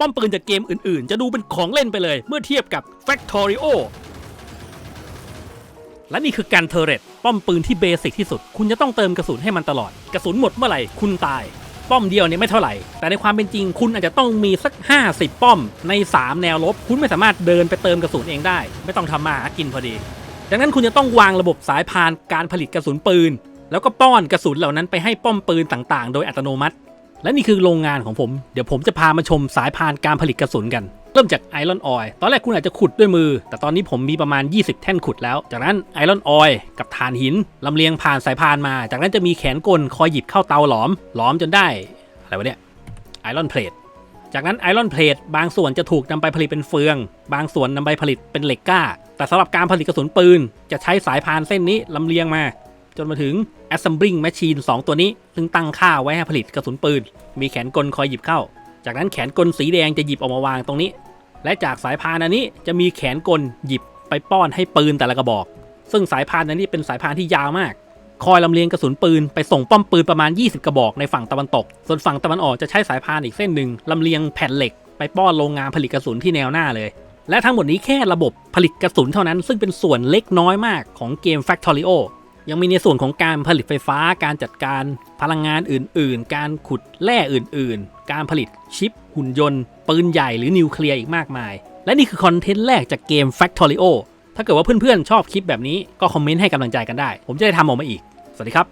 ป้อมปืนจากเกมอื่นๆ จะดูเป็นของเล่นไปเลย เมื่อเทียบกับ Factorio และนี่คือการเทอร์เรตป้อมปืนที่เบสิกที่สุด คุณจะต้องเติมกระสุนให้มันตลอด กระสุนหมดเมื่อไหร่ คุณตาย ป้อมเดียวเนี่ยไม่เท่าไหร่ แต่ในความเป็นจริงคุณอาจจะต้องมีสัก 50 ป้อมใน 3 แนวรบคุณไม่สามารถเดินไปเติมกระสุนเองได้ ไม่ต้องทำมาหากินพอดี ดังนั้นคุณจะต้องวางระบบสายพานการผลิตกระสุนปืน แล้วก็ป้อนกระสุนเหล่านั้นไปให้ป้อมปืนต่างๆ โดยอัตโนมัติ และนี่คือโรงงานของผม เดี๋ยวผมจะพามาชมสายพานการผลิตกระสุนกัน เริ่มจากไอรอนออยตอนแรกคุณอาจจะขุดด้วยมือ แต่ตอนนี้ผมมีประมาณ 20 แท่นขุดแล้ว จากนั้นไอรอนออยกับถ่านหินลำเลียงผ่านสายพานมา จากนั้นจะมีแขนกลคอยหยิบเข้าเตาหลอม หลอมจนได้ อะไรวะเนี่ยไอรอนเพลทจากนั้นไอรอนเพลทบางส่วนจะถูกนำไปผลิตเป็นเฟือง บางส่วนนำไปผลิตเป็นเหล็กกล้า แต่สำหรับการผลิตกระสุนปืน จะใช้สายพานเส้นนี้ลำเลียงมา จนมาถึง Assembling Machine 2 ตัวนี้ ซึ่งตั้งค่าไว้ให้ผลิตกระสุนปืน มีแขนกลคอยหยิบเข้า จากนั้นแขนกลสีแดงจะหยิบออกมาวางตรงนี้ และจากสายพานอันนี้จะมีแขนกลหยิบไปป้อนให้ปืนแต่ละกระบอก ซึ่งสายพานอันนี้เป็นสายพานที่ยาวมาก คอยลำเลียงกระสุนปืนไปส่งป้อมปืนประมาณ 20 กระบอกในฝั่งตะวันตก ส่วนฝั่งตะวันออกจะใช้สายพานอีกเส้นหนึ่งลำเลียงแผ่นเหล็ก ไปป้อนโรงงานผลิตกระสุนที่แนวหน้าเลยและทั้งหมดนี้แค่ระบบผลิตกระสุนเท่านั้น ซึ่งเป็นส่วนเล็กน้อยมากของเกม Factorio ยังมีในส่วนของการผลิตไฟฟ้า การจัดการพลังงานอื่น ๆ การขุดแร่อื่น ๆ การผลิตชิป หุ่นยนต์ ปืนใหญ่หรือนิวเคลียร์อีกมากมาย และนี่คือคอนเทนต์แรกจากเกม Factorio ถ้าเกิดว่าเพื่อน ๆ ชอบคลิปแบบนี้ก็คอมเมนต์ให้กำลังใจกันได้ ผมจะได้ทำออกมาอีก สวัสดีครับ